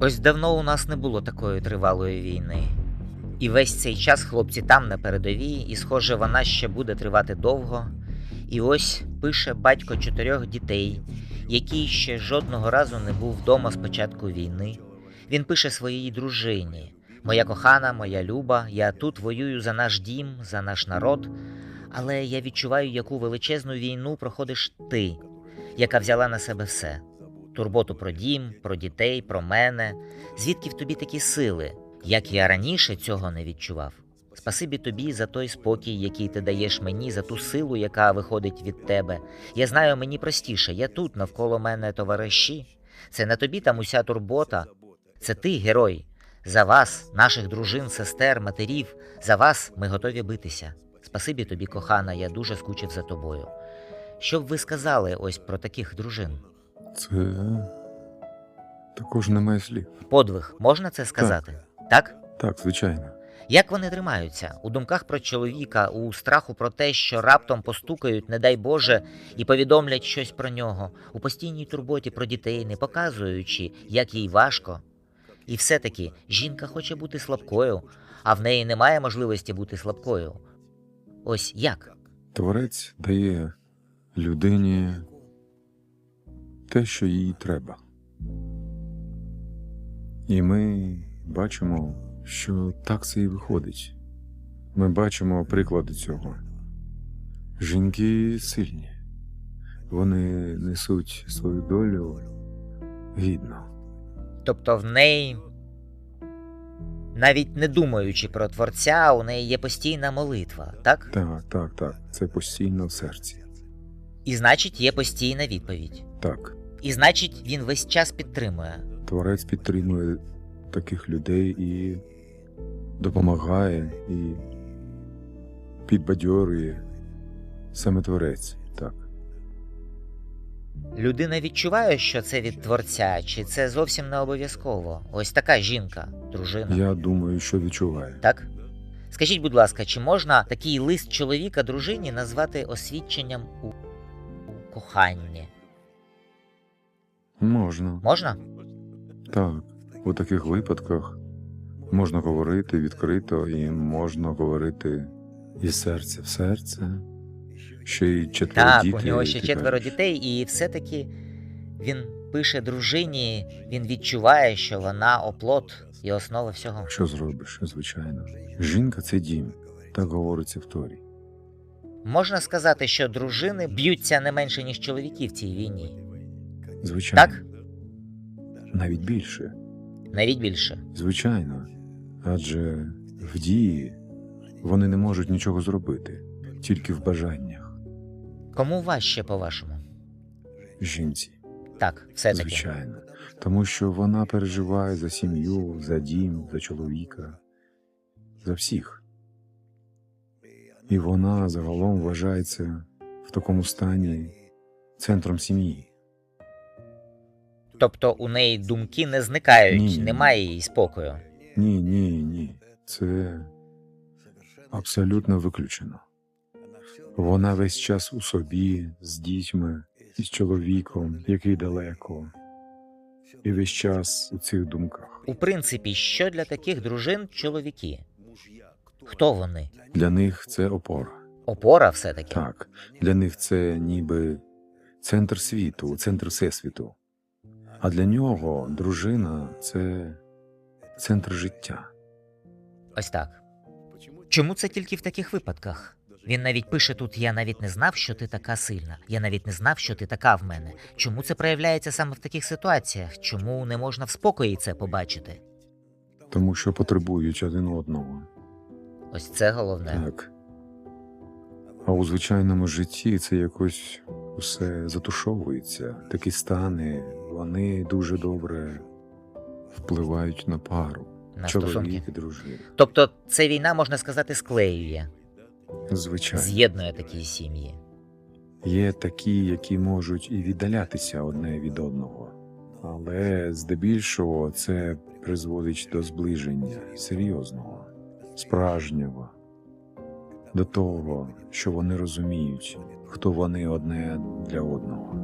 Ось давно у нас не було такої тривалої війни. І весь цей час хлопці там на передовій, і, схоже, вона ще буде тривати довго. І ось пише батько чотирьох дітей, який ще жодного разу не був вдома з початку війни. Він пише своїй дружині: Моя кохана, моя люба, я тут воюю за наш дім, за наш народ, але я відчуваю, яку величезну війну проходиш ти, яка взяла на себе все турботу про дім, про дітей, про мене. Звідки в тобі такі сили, як я раніше цього не відчував? Спасибі тобі за той спокій, який ти даєш мені, за ту силу, яка виходить від тебе. Я знаю, мені простіше, я тут, навколо мене товариші. Це не тобі там уся турбота. Це ти, герой. За вас, наших дружин, сестер, матерів, за вас ми готові битися. Спасибі тобі, кохана, я дуже скучив за тобою. Що б ви сказали ось про таких дружин? Це також немає слів. Подвиг, можна це сказати? Так? Так, звичайно. Як вони тримаються? У думках про чоловіка, у страху про те, що раптом постукають, не дай Боже, і повідомлять щось про нього, у постійній турботі про дітей, не показуючи, як їй важко. І все-таки жінка хоче бути слабкою, а в неї немає можливості бути слабкою. Ось як? Творець дає людині те, що їй треба. І ми бачимо, що так це і виходить. Ми бачимо приклади цього. Жінки сильні, вони несуть свою долю гідно. Тобто в неї, навіть не думаючи про творця, у неї є постійна молитва, так? Так, так, так. Це постійно в серці. І значить, є постійна відповідь. Так. І значить, він весь час підтримує. Творець підтримує таких людей і допомагає, і підбадьорює саме творець. Так. Людина відчуває, що це від творця, чи це зовсім не обов'язково. Ось така жінка, дружина. Я думаю, що відчуває. Так? Скажіть, будь ласка, чи можна такий лист чоловіка дружині назвати освідченням у, у коханні? Можна. Можна? Так. У таких випадках можна говорити відкрито і можна говорити із серця в серце. Ще й четверо Так, дітей. у нього ще четверо дітей, і все-таки він пише дружині, він відчуває, що вона оплот і основа всього. Що зробиш, звичайно. Жінка це дім, так говориться в Торі. Можна сказати, що дружини б'ються не менше, ніж чоловіки в цій війні. Звичайно. Так? Навіть більше. Навіть більше. Звичайно. Адже в дії вони не можуть нічого зробити, тільки в бажаннях. Кому важче, по-вашому? Жінці, Так, все-таки. звичайно. Тому що вона переживає за сім'ю, за дім, за чоловіка, за всіх. І вона загалом вважається в такому стані центром сім'ї. Тобто у неї думки не зникають, Ні. немає їй спокою. Ні, ні, ні. Це абсолютно виключено. Вона весь час у собі, з дітьми, із чоловіком, який далеко, і весь час у цих думках. У принципі, що для таких дружин чоловіки? Хто вони? Для них це опора. Опора все-таки. Так, для них це ніби центр світу, центр всесвіту. А для нього дружина це центр життя. Ось так. Чому це тільки в таких випадках? Він навіть пише тут: я навіть не знав, що ти така сильна. Я навіть не знав, що ти така в мене. Чому це проявляється саме в таких ситуаціях? Чому не можна в спокої це побачити? Тому що потребують один одного. Ось це головне. Так. А у звичайному житті це якось усе затушовується. Такі стани, вони дуже добре впливають на пару. На чоловік і дружина. Тобто, це війна, можна сказати, склеює, Звичайно. з'єднує такі сім'ї. Є такі, які можуть і віддалятися одне від одного. Але здебільшого це призводить до зближення серйозного, справжнього, до того, що вони розуміють, хто вони одне для одного.